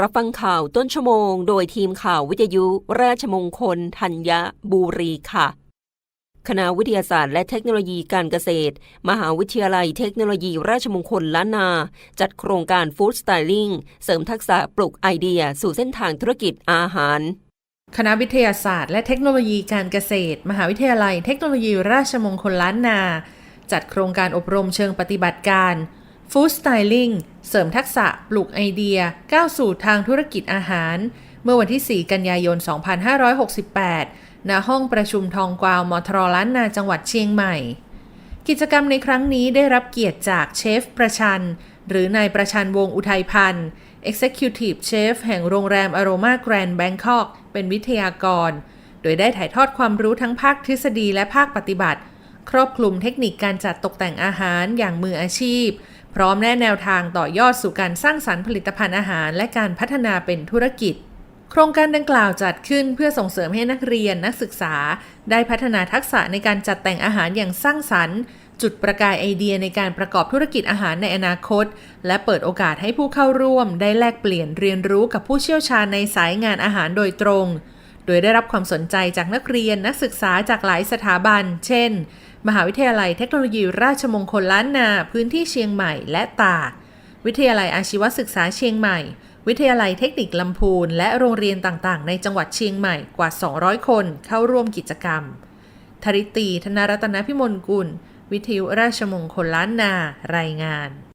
รับฟังข่าวต้นชั่วโมง โดยทีมข่าววิทยุ ราชมงคล ธัญบุรีค่ะ คณะวิทยาศาสตร์และเทคโนโลยีการเกษตร มหาวิทยาลัยเทคโนโลยี ราชมงคลล้านนา จัดโครงการฟู้ดสไตลิ่งเสริมทักษะปลุกไอเดีย สู่เส้นทางธุรกิจอาหารคณะวิทยาศาสตร์และเทคโนโลยีการเกษตร มหาวิทยาลัยเทคโนโลยี ราชมงคลล้านนา จัดโครงการอบรมเชิงปฏิบัติการ Food Styling เสริมทักษะปลูกไอเดีย ก้าวสู่ทางธุรกิจอาหาร เมื่อวันที่ 4 กันยายน 2568 ณ ห้องประชุมทองกวาวมอทรล้านนาจังหวัดเชียงใหม่ กิจกรรมในครั้งนี้ได้รับเกียรติจากเชฟประชัน หรือนายประชันวงอุทัยพันธ์ Executive Chef แห่งโรงแรมอโรมาแกรนด์แบงคอกเป็นวิทยากร โดยได้ถ่ายทอดความรู้ทั้งภาคทฤษฎีและภาคปฏิบัติ ครอบคลุมเทคนิคการจัดตกแต่งอาหารอย่างมืออาชีพ พร้อมแนะแนวทางต่อยอดสู่การสร้างสรรค์ผลิตภัณฑ์อาหาร และการพัฒนาเป็นธุรกิจ โครงการดังกล่าวจัดขึ้นเพื่อส่งเสริมให้นักเรียนนักศึกษา ได้พัฒนาทักษะในการจัดแต่งอาหารอย่างสร้างสรรค์ จุดประกายไอเดียในการประกอบธุรกิจอาหารในอนาคต และเปิดโอกาสให้ผู้เข้าร่วม ได้แลกเปลี่ยนเรียนรู้กับผู้เชี่ยวชาญในสายงานอาหารโดยตรง โดยได้รับความสนใจจากนักเรียนนักศึกษาจากหลายสถาบัน เช่น มหาวิทยาลัยเทคโนโลยีราชมงคลล้านนา พื้นที่เชียงใหม่และตาวิทยาลัยอาชีวศึกษาเชียงใหม่ วิทยาลัยเทคนิคลำพูน และโรงเรียนต่างๆ ในจังหวัดเชียงใหม่กว่า 200 คนเข้าร่วมกิจกรรม ธริตี ธนรัตนพิมลกุล วิทยุราชมงคลล้านนา รายงาน